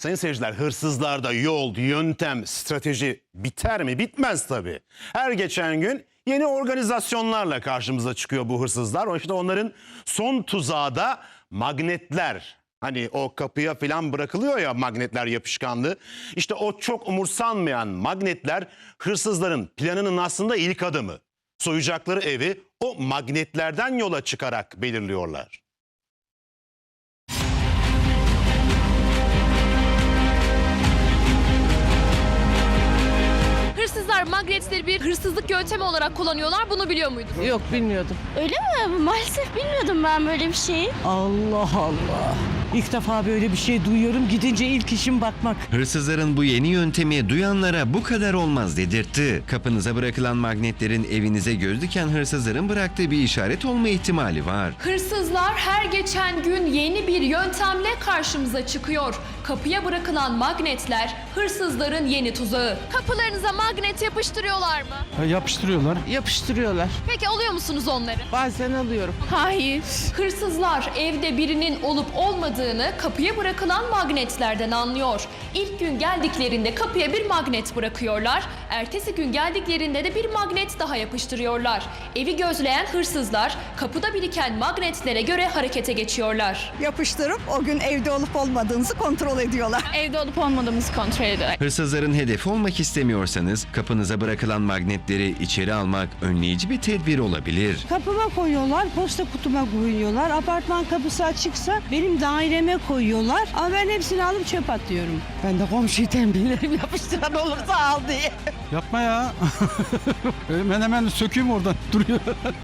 Sayın seyirciler hırsızlarda yol, yöntem, strateji biter mi? Bitmez tabii. Her geçen gün yeni organizasyonlarla karşımıza çıkıyor bu hırsızlar. O işte onların son tuzağı da magnetler. Hani o kapıya falan bırakılıyor ya magnetler yapışkanlı. İşte o çok umursanmayan magnetler hırsızların planının aslında ilk adımı. Soyacakları evi o magnetlerden yola çıkarak belirliyorlar. Bir hırsızlık yöntemi olarak kullanıyorlar. Bunu biliyor muydun? Yok bilmiyordum. Öyle mi? Maalesef bilmiyordum ben böyle bir şeyi. Allah Allah. İlk defa böyle bir şey duyuyorum. Gidince ilk işim bakmak. Hırsızların bu yeni yöntemi duyanlara bu kadar olmaz dedirtti. Kapınıza bırakılan magnetlerin evinize göz diken hırsızların bıraktığı bir işaret olma ihtimali var. Hırsızlar her geçen gün yeni bir yöntemle karşımıza çıkıyor. Kapıya bırakılan magnetler hırsızların yeni tuzağı. Kapılarınıza magnet yapıştırıyorlar mı? Ha, Yapıştırıyorlar. Yapıştırıyorlar. Peki alıyor musunuz onları? Bazen alıyorum. Hayır. Hırsızlar evde birinin olup olmadığını kapıya bırakılan magnetlerden anlıyor. İlk gün geldiklerinde kapıya bir magnet bırakıyorlar. Ertesi gün geldiklerinde de bir magnet daha yapıştırıyorlar. Evi gözleyen hırsızlar kapıda biriken magnetlere göre harekete geçiyorlar. yapıştırıp o gün evde olup olmadığınızı kontrol ediyorlar. evde olup olmadığımızı kontrol ederek. Hırsızların hedefi olmak istemiyorsanız kapınıza bırakılan magnetleri içeri almak önleyici bir tedbir olabilir. Kapıma koyuyorlar, posta kutuma koyuyorlar. Apartman kapısı açıksa benim daireme koyuyorlar. Ama ben hepsini alıp çöp atıyorum. Ben de komşuyu tembihlerim yapıştıran olursa al diye. Yapma ya. Hemen hemen sökeyim oradan. Duruyor.